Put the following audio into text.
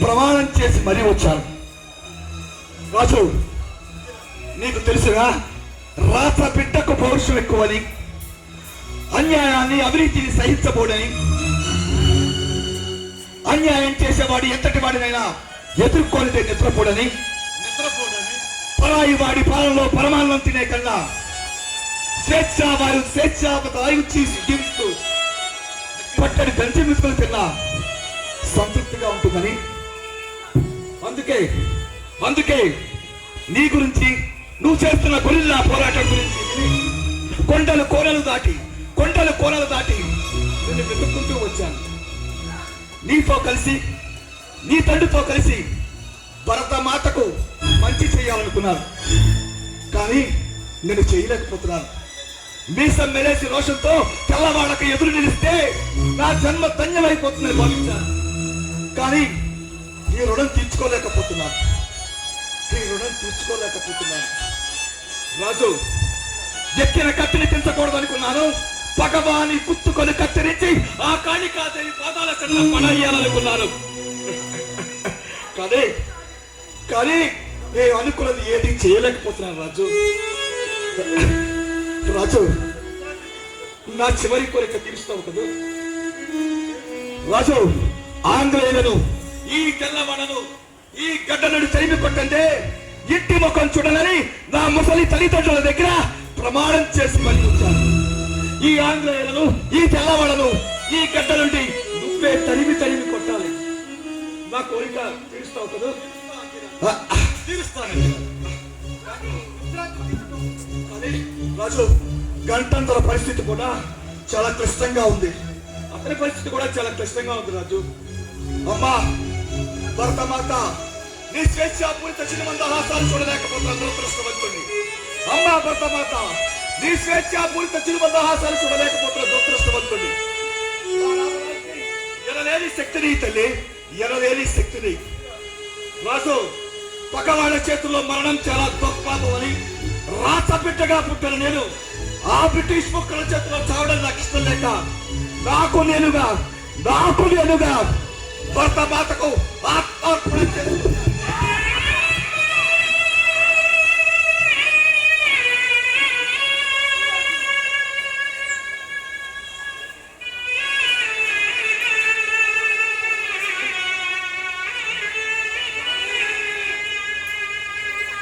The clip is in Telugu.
ప్రమాణం చేసి మరీ వచ్చారు. రాజు నీకు తెలుసుగా రాత్ర బిడ్డకు పౌరుషం ఎక్కువని అన్యాయాన్ని అవినీతిని సహించబోడని అన్యాయం చేసేవాడు ఎంతటి వాడినైనా ఎదుర్కొనితే నిద్రపోడని పరాయి వాడి పాలనలో పరమాన్నం తినే కన్నా స్వేచ్ఛ వారు స్వేచ్ఛ ఆయుచ్చి జీవిస్తూ పట్టడి దంచి మిసుకొని తిన్నా సంతృప్తిగా ఉంటుందని అందుకే అందుకే నీ గురించి నువ్వు చేస్తున్న గురిల్లా పోరాటం గురించి కొండలు కోరలు దాటి కొండలు కోరలు దాటి నేను వెతుక్కుంటూ వచ్చాను. నీతో కలిసి నీ తండ్రితో కలిసి భరత మాతకు మంచి చేయాలనుకున్నాను. కానీ నేను చేయలేకపోతున్నాను. మీసం మెలేసి రోషంతో తెల్లవాళ్ళకి ఎదురు నిలిస్తే నా జన్మ ధన్యమైపోతుందని భావించాను. కానీ ఈ రుణం తీర్చుకోలేకపోతున్నాను. నీ రుణం తీర్చుకోలేకపోతున్నాను. రాజు ఎక్కిన కత్తిని తెంచకూడదు అనుకున్నాను భగవాని కుత్తుకొని కత్తిరించి ఆ కాళికాదేవి పాదాల చెట్ల పడేయాలనుకున్నాను. కానీ కానీ నేను అనుకున్నది ఏది చేయలేకపోతున్నాను రాజు. రాజు నా చివరి కోరిక తీరుస్తావు కదా. రాజు ఆంగ్లేయులను ఈ తెల్లవాడను ఈ గడ్డనుడు తరిమి కొట్టంటే ఇంటి ముఖం చూడాలని నా ముసలి తల్లిదండ్రుల దగ్గర ప్రమాణం చేసి మరి ఉంచాను. ఈ ఆంగ్లేయులను ఈ తెల్లవాడను ఈ గడ్డ నుండి నువ్వే తరిమి తరిమి కొట్టాలి. నా కోరిక తీరుస్తావు కదా. తీరుస్తానండి. రాజు గంటంతర పరిస్థితి కూడా చాలా క్లిష్టంగా ఉంది. అతని పరిస్థితి కూడా చాలా క్లిష్టంగా ఉంది రాజు. అమ్మా భరతమాత నీ స్వేచ్ఛాపూరిత చిరుమందహాసాలు చూడలేకపోతున్నా దురదృష్టవంతుని అమ్మా భరతమాత నీ స్వేచ్ఛాపూరిత చిరుమందహాసాలు చూడలేకపోతున్న దురదృష్టవంతుని ఎనలేని శక్తిని తల్లి ఎనలేని శక్తిని. రాజు పక్కవాళ్ళ చేతుల్లో మరణం చాలా దుఃఖపాపం అని రాత బిడ్డగా పుట్టిన నేను. ఆ బ్రిటిష్ ముక్కల చేతిలో చావడం నాకు ఇష్టం లేక నాకు నేనుగా నాకు నేనుగా భర్త మాతకు ఆత్మార్పణ చేస్తూ